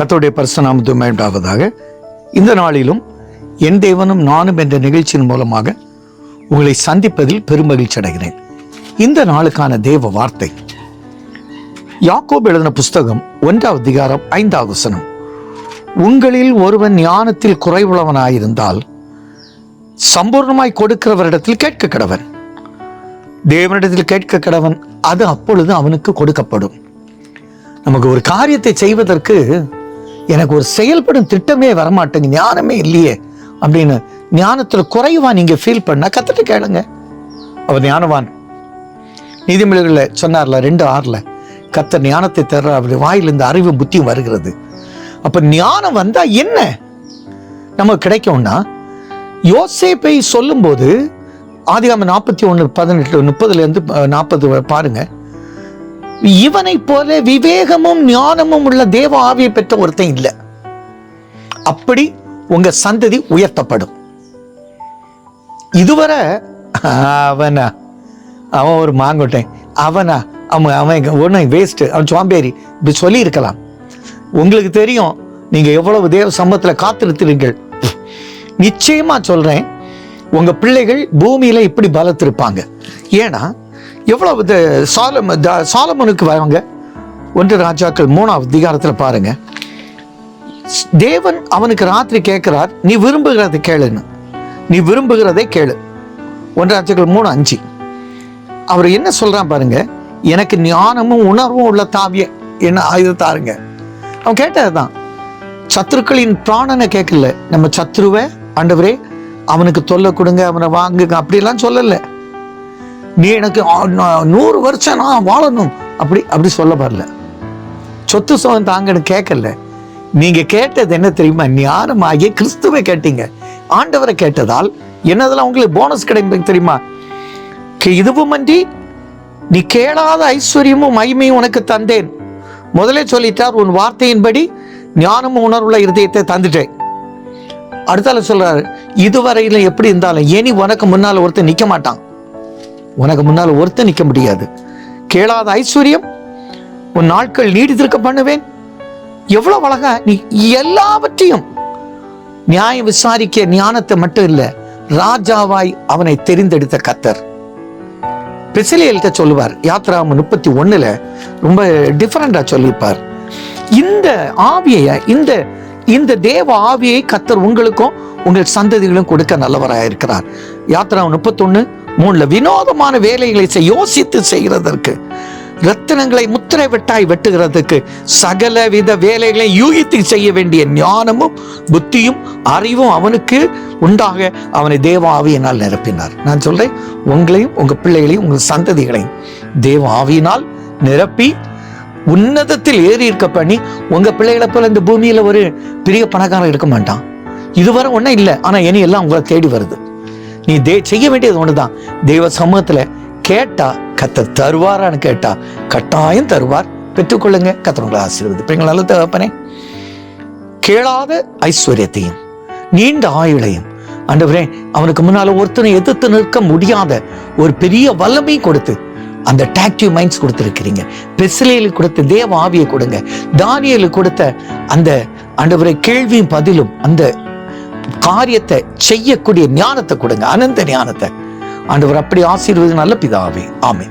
கத்தோடைய பரிசுநாமத்துவம் மேண்டாவதாக இந்த நாளிலும் என் தேவனும் நானும் என்ற நிகழ்ச்சியின் மூலமாக உங்களை சந்திப்பதில் பெருமகிழ்ச்சி அடைகிறேன். இந்த நாளுக்கான தேவ வார்த்தை. யாக்கோப் எழுதின புஸ்தகம் ஒன்றாவது அதிகாரம் ஐந்தாவது வசனம். உங்களில் ஒருவன் ஞானத்தில் குறைவுள்ளவனாயிருந்தால் சம்பூர்ணமாய் கொடுக்கிறவரிடத்தில் கேட்க கடவன் தேவனிடத்தில் கேட்க கடவன் அது அப்பொழுது அவனுக்கு கொடுக்கப்படும். நமக்கு ஒரு காரியத்தை செய்வதற்கு எனக்கு ஒரு செயல்படும் திட்டமே வரமாட்டேங்க ஞானமே இல்லையே அப்படின்னு ஞானத்தில் குறைவா நீங்க ஃபீல் பண்ணா கத்துட்டு கேளுங்க. அவர் ஞானவான். நீதிமொழிகளில் சொன்னார்ல ரெண்டு ஆறில் கத்த ஞானத்தை தர்ற அவர் வாயிலிருந்து அறிவு புத்தியும் வருகிறது. அப்போ ஞானம் வந்தால் என்ன? நமக்கு கிடைக்கும்னா யோசேப்பை சொல்லும்போது ஆதிகாம நாற்பத்தி ஒன்று பதினெட்டு முப்பதுலேருந்து நாற்பது பாருங்கள் இவனை போல விவேகமும் ஞானமும் உள்ள தேவ ஆவியை பெற்ற ஒருத்தன் இல்லை. அப்படி உங்க சந்ததி உயர்த்தப்படும். இதுவரை அவனா? அவன் ஒரு மாங்கொட்டேன் அவனா? அவன் அவன் ஒன்று வேஸ்ட்டு அவன் சோம்பேறி. இப்படி சொல்லியிருக்கலாம். உங்களுக்கு தெரியும் நீங்கள் எவ்வளவு தேவ சம்பத்தில் காத்திருக்கிறீர்கள். நிச்சயமாக சொல்கிறேன் உங்கள் பிள்ளைகள் பூமியில் இப்படி பலத்திருப்பாங்க. ஏன்னா எவ்வளவு இது சாலம த- வாங்க. ஒன்று ராஜாக்கள் மூணாவது அதிகாரத்தில் பாருங்க. தேவன் அவனுக்கு ராத்திரி கேட்கிறார் நீ விரும்புகிறதை கேளுன்னு. நீ விரும்புகிறதை கேளு. ஒன்று ராஜாக்கள் மூணு அஞ்சு. அவர் என்ன சொல்கிறான் பாருங்க எனக்கு ஞானமும் உணர்வும் உள்ள தாவிய என்ன ஆயுதம் தாருங்க. அவன் கேட்டதுதான். சத்துருக்களின் பிராணனை கேட்கல நம்ம சத்ருவை ஆண்டவரே அவனுக்கு தொல்லை கொடுங்க அவனை வாங்குங்க. அப்படிலாம் சொல்லலை. நீ எனக்கு நூறு வருஷம் நான் வாழணும். அப்படி அப்படி சொல்ல வரல. சொத்து சுகம் தாங்கன்னு கேட்கல. நீங்க கேட்டது என்ன தெரியுமா? ஞானமாகிய கிறிஸ்துவை கேட்டீங்க. ஆண்டவரை கேட்டதால் என்னதெல்லாம் உங்களுக்கு போனஸ் கிடைக்கும் தெரியுமா? இதுவும் அன்றி நீ கேளாத ஐஸ்வர்யமும் மகிமையும் உனக்கு தந்தேன். முதலே சொல்லிட்டார் உன் வார்த்தையின்படி ஞானமும் உணர்வுள்ள இருதயத்தை தந்துட்டேன். அடுத்தால சொல்றாரு இதுவரையிலும் எப்படி இருந்தாலும் இனி உனக்கு முன்னால் ஒருத்தன் நிற்க மாட்டான். உனக்கு முன்னால் ஒருத்தன் நிற்க முடியாது. கேளாத ஐஸ்வர்யம் உன் நாட்கள் நீடித்திருக்க பண்ணுவேன். எவ்வளவு அழகா நீ எல்லாவற்றையும் நியாயம் விசாரிக்க ஞானத்தை மட்டும் இல்லை ராஜாவாய் அவனை தெரிந்தெடுத்த கத்தர். பிசிலியல்கிட்ட சொல்லுவார் யாத்ராம முப்பத்தி ஒன்றில் ரொம்ப டிஃப்ரெண்டாக சொல்லியிருப்பார் இந்த ஆவியை இந்த இந்த தேவ ஆவியை கத்தர் உங்களுக்கும் உங்கள் சந்ததிகளும் கொடுக்க நல்லவராக இருக்கிறார் யாத்ரா முப்பத்தொன்னு மூணுல வினோதமான வேலைகளை யோசித்து செய்கிறதற்கு ரத்தினங்களை முத்திரை வெட்டாய் வெட்டுகிறதுக்கு சகல வித வேலைகளை யூகித்து செய்ய வேண்டிய ஞானமும் புத்தியும் அறிவும் அவனுக்கு உண்டாக அவனை தேவ ஆவியினால் நிரப்பினார். நான் சொல்றேன் உங்களையும் உங்க பிள்ளைகளையும் உங்கள் சந்ததிகளையும் தேவ ஆவியினால் நிரப்பி உன்னதத்தில் ஏறி இருக்க பண்ணி உங்க பிள்ளைகளை போல இந்த பூமியில ஒரு பெரிய பணக்காரன் இருக்க மாட்டான். இதுவரை ஒன்றும் இல்லை ஆனால் இனி எல்லாம் உங்களை தேடி வருது. நீ தே செய்ய வேண்டியது ஒண்ணுதான். தெய்வ சமூகத்துல கேட்டா கத்தர் தருவாரான்னு கேட்டா கட்டாயம் தருவார். பெற்றுக்கொள்ளுங்க. கத்தவங்களை உங்களை ஆசீர்வதி பிள்ளைங்க நல்ல தகப்பனே கேளாத ஐஸ்வர்யத்தையும் நீண்ட ஆயுளையும் ஆண்டவரே அவனுக்கு முன்னால ஒருத்தனை எதிர்த்து நிற்க முடியாத ஒரு பெரிய வல்லமை கொடுத்து அந்த டாக்டிவ் மைண்ட்ஸ் கொடுத்துருக்கிறீங்க. பெசிலேலுக்கு கொடுத்த தேவ ஆவியை கொடுங்க. தானியலுக்கு கொடுத்த அந்த ஆண்டவரை கேள்வியும் பதிலும் அந்த காரியத்தை செய்யக்கூடிய ஞானத்தை கொடுங்க அனந்த ஞானத்தை. ஆண்டவர் அப்படி ஆசீர்வது நல்ல பிதாவே. ஆமே